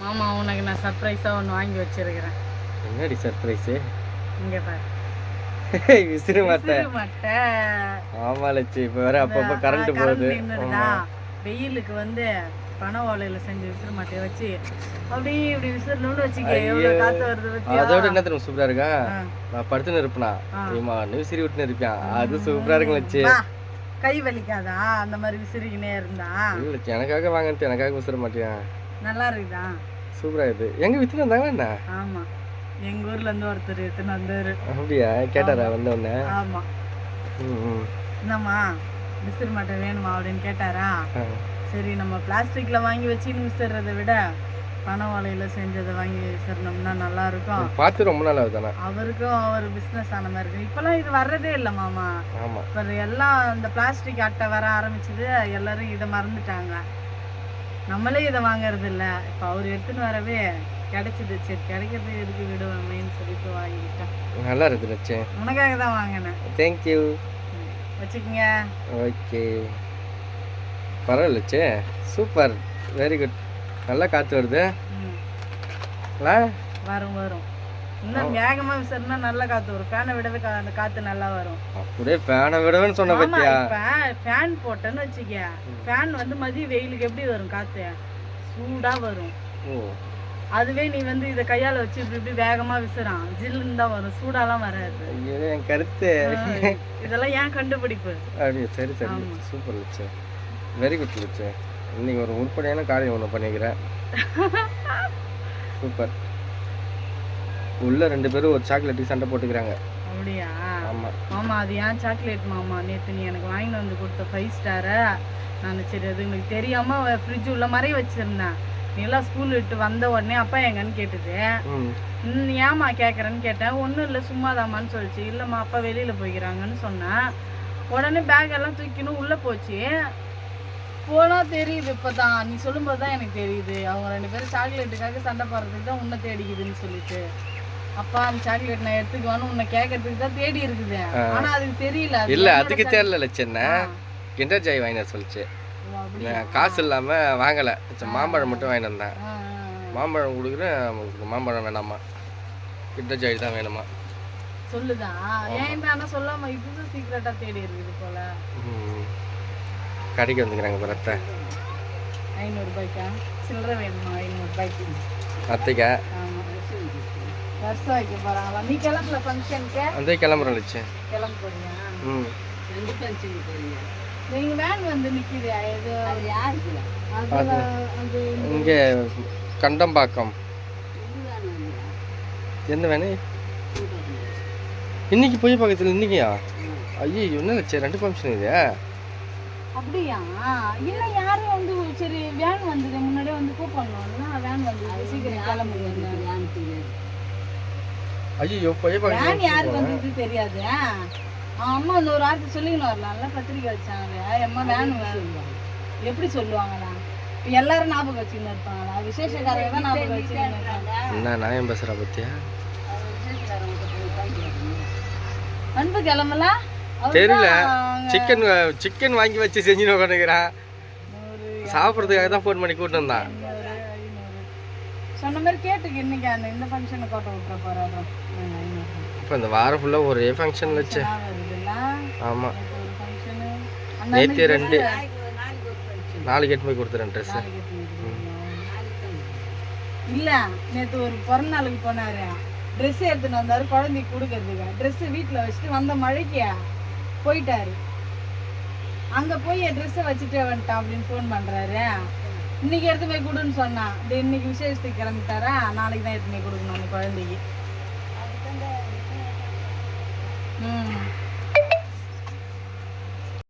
மாமா உனக்கு நான் சர்ப்ரைஸாக ஒன்று வாங்கி வச்சிருக்கிறேன். என்னடி சர்ப்ரைஸு இங்கே பாரு. விசிறு மட்டை. ஆமா லட்சி இப்போ வேற அப்பப்போ கரண்ட் போகுது? வெயிலுக்கு வந்து பனை ஓலையில செஞ்ச விசிறு மாட்டையை வச்சு அப்படியே இப்படி விசிறணும்னு வச்சுக்க எவ்வளவு காத்து வருது பத்தியா? அதோட என்ன தெரியும் சூப்பரா இருக்கா. நான் படுத்துன்னு இருப்பேனா விசிறி விட்டுன்னு இருப்பேன் அது சூப்பரா இருக்கும் லட்சி. கை வலிக்காதா? அந்த மாதிரி விசிறிக்கினே இருந்தா? இல்ல எனக்காக வாங்கிட்டு எனக்காக விசிற மாட்டியா? நல்லா இருக்குதா? சூப்பரா இது எங்க வித்துன்னு வந்தாங்களா என்ன? ஆமா. எங்க ஊர்ல இருந்து ஒருத்தர் எடுத்துன்னு வந்தாரு அப்படியா? கேட்டாரா வந்த உடனே ஆமா. ம், ம். என்னம்மா விசிறு மாட்டை வேணுமா அப்படின்னு கேட்டாரா. சரி நம்ம பிளாஸ்டிக்ல வாங்கி வச்சுன்னு விசிறதை விட பனை ஓலையில செஞ்சதை வாங்கி விசிறினோம்னா நல்லா இருக்கும் பார்த்து ரொம்ப நாள் ஆகுதானே அவருக்கும் அவர் பிஸ்னஸ் ஆன மாதிரி இருக்கு. இப்பெல்லாம் இது வர்றதே இல்லை மாமா. ஆமா. இப்போ எல்லாம் இந்த பிளாஸ்டிக் அட்டை வர ஆரம்பிச்சது எல்லாரும் இதை மறந்துட்டாங்க. நம்மளே இதை வாங்குறது இல்லை. இப்போ அவர் எடுத்துன்னு வரவே கிடைச்சிது. சரி கிடைக்கிறது எதுக்கு விடுவோமேன்னு சொல்லிட்டு வாங்கிக்கிட்டேன் நல்லா இருக்கு லட்சி. உனக்காக தான் வாங்கினேன். தேங்க்யூ வச்சுக்கோங்க. ஓகே பரவாயில்ல லட்சி. சூப்பர் வெரி குட் நல்லா காற்று வருது? வரும் வரும். இன்னும் வேகமாக விசிறினா நல்லா காற்று வரும். ஃபேனை விடவே அந்த காற்று நல்லா வரும். அப்படியே ஃபேனை விடவேன்னு சொன்ன ஆமா பத்தியா? இப்ப ஃபேன் போட்டேன்னு வச்சுக்க ஃபேன் வந்து மதிய வெயிலுக்கு எப்படி வரும் காத்து? சூடா வரும். அதுவே நீ வந்து இதை கையால வச்சு இப்படி இப்படி வேகமா விசுறான். ஜில்லுன்னு தான் வரும். சூடாலாம் வராது. என் கருத்து. இதெல்லாம் ஏன் கண்டுபிடிப்பு? அப்படியே சரி சரி. ஆமா. சூப்பர் லட்சு வெரி குட் இன்னைக்கு ஒரு உருப்படியான காரியம் ஒன்று பண்ணிக்கிறேன். சூப்பர். உள்ள ரெண்டு பேரும் ஒரு சாக்லேட்டுக்கு சண்டை போட்டுக்கிறாங்க. அப்படியா? ஆமாம் மாமா அது ஏன் சாக்லேட் மாமா? நேத்து நீ எனக்கு வாங்கிட்டு வந்து கொடுத்த ஃபைவ் ஸ்டாரை நான் சரி அது எனக்கு தெரியாம ஃப்ரிட்ஜ் உள்ள மாதிரி வச்சிருந்தேன். நீ எல்லாம் ஸ்கூல் விட்டு வந்த உடனே அப்பா எங்கன்னு கேட்டுது. ம். ம், ஏம்மா கேட்குறேன்னு கேட்டேன். ஒன்றும் இல்லை சும்மாதாம்மான்னு சொல்லிச்சு. இல்லைம்மா அப்பா வெளியில் போய்க்கிறாங்கன்னு சொன்னேன். உடனே பேக் எல்லாம் தூக்கின்னு உள்ளே போச்சு. போனால் தெரியுது இப்போ தான் நீ சொல்லும்போது தான் எனக்கு தெரியுது. அவங்க ரெண்டு பேரும் சாக்லேட்டுக்காக சண்டை போடுறதுக்கு தான் உன்னை தேடிக்குதுன்னு சொல்லிட்டு. அப்பா அந்த சாக்லேட் நான் எடுத்துக்குவான்னு உன்னை கேட்கறதுக்கு தான் தேடி இருக்குது. ஆனால் அதுக்கு தெரியல. இல்லை அதுக்கு. தெரியல லட்சண்ணே. கிண்டர் ஜாய் வாங்கின சொல்லிச்சு. காசு இல்லாமல் வாங்கலை. மாம்பழம் மட்டும் வாங்கிட்டு வந்தேன். மாம்பழம் கொடுக்குறேன் மாம்பழம் வேணாமா? கிண்டர் ஜாய் தான் வேணுமா? சொல்லுதா? ஏன் ஆனால் சொல்லாம இதுதான் சீக்கிரட்டாக தேடி இருக்குது போல. கடைக்கு வந்துக்கிறாங்க பரத்தை ஐநூறுபாய்க்கா? சில்லறை வேணுமா? ஐநூறுபாய்க்கு. அத்தைக்கா? வருஷம் வைக்க போகிறாங்களா நீ கிளம்பல ஃபங்க்ஷனுக்கு அந்த கிளம்புறோம் லட்சு. கிளம்ப போறியா ம். ரெண்டு ஃபங்க்ஷனுக்கு போறீங்க. நீங்கள் வேன் வந்து நிற்கிது இது அது யாருக்கு? அது அது இங்கே கண்டம்பாக்கம். எந்த வேணு இன்னைக்கு போய் பக்கத்தில் இன்னைக்கியா? ஐயோ என்ன லட்சம் ரெண்டு ஃபங்க்ஷன் இது அப்படியா? இல்லை யாரும் வந்து சரி வேன் வந்தது. முன்னாடியே வந்து கூப்பிடணும்னா வேன் வந்தது. சீக்கிரம் கிளம்புங்க. ஐயோ போய் வேன் பக்கத்தில் யாருக்கு வந்தது தெரியாது. அம்மா அந்த ஒரு வார்த்தை சொல்லிக்கணும். வரலாம்ல பத்திரிக்கை வச்சாங்க. அம்மா வேன் எப்படி சொல்லுவாங்களா எல்லாரும் ஞாபகம் வச்சுன்னு இருப்பாங்களா விசேஷக்காரங்க தான் ஞாபகம் வச்சுன்னு இருப்பாங்க. என்ன நியாயம் பேசுகிறா பத்தியா? அன்பு கிளம்பலாம் தெரியல. சிக்கன் சிக்கன் வாங்கி வச்சு செஞ்சுன்னு உட்காந்துக்கிறான் சாப்பிட்றதுக்காக தான் ஃபோன் பண்ணி கூப்பிட்டு வந்தான். சொன்ன மாதிரி கேட்டுக்கு இன்னைக்கு அந்த இந்த ஃபங்க்ஷனை கோட்டை விட்டுற போறாரு? இப்போ இந்த வாரம் ஃபுல்லாக ஒரே ஃபங்க்ஷன் வச்சு. ஆமாம் நேற்று ரெண்டு. நாளைக்கு எட்டு போய் கொடுத்துறேன் ட்ரெஸ்ஸு இல்ல நேத்து ஒரு பிறந்த நாளுக்கு போனாரு. ட்ரெஸ் எடுத்துன்னு வந்தாரு குழந்தைக்கு கொடுக்கறதுக்கு. ட்ரெஸ் வீட்ல வச்சுட்டு வந்த மழைக்கு போயிட்டாரு. அங்க போய் ட்ரெஸ்ஸை வச்சுட்டு வந்துட்டான் அப்படின்னு ஃபோன் பண்றாரு. இன்னைக்கு எடுத்து போய் கொடுன்னு சொன்னான். இது இன்னைக்கு விசேஷத்துக்கு கிளம்பிட்டாரா? நாளைக்கு தான் எடுத்து போய் கொடுக்கணும் அந்த குழந்தைக்கு ம்.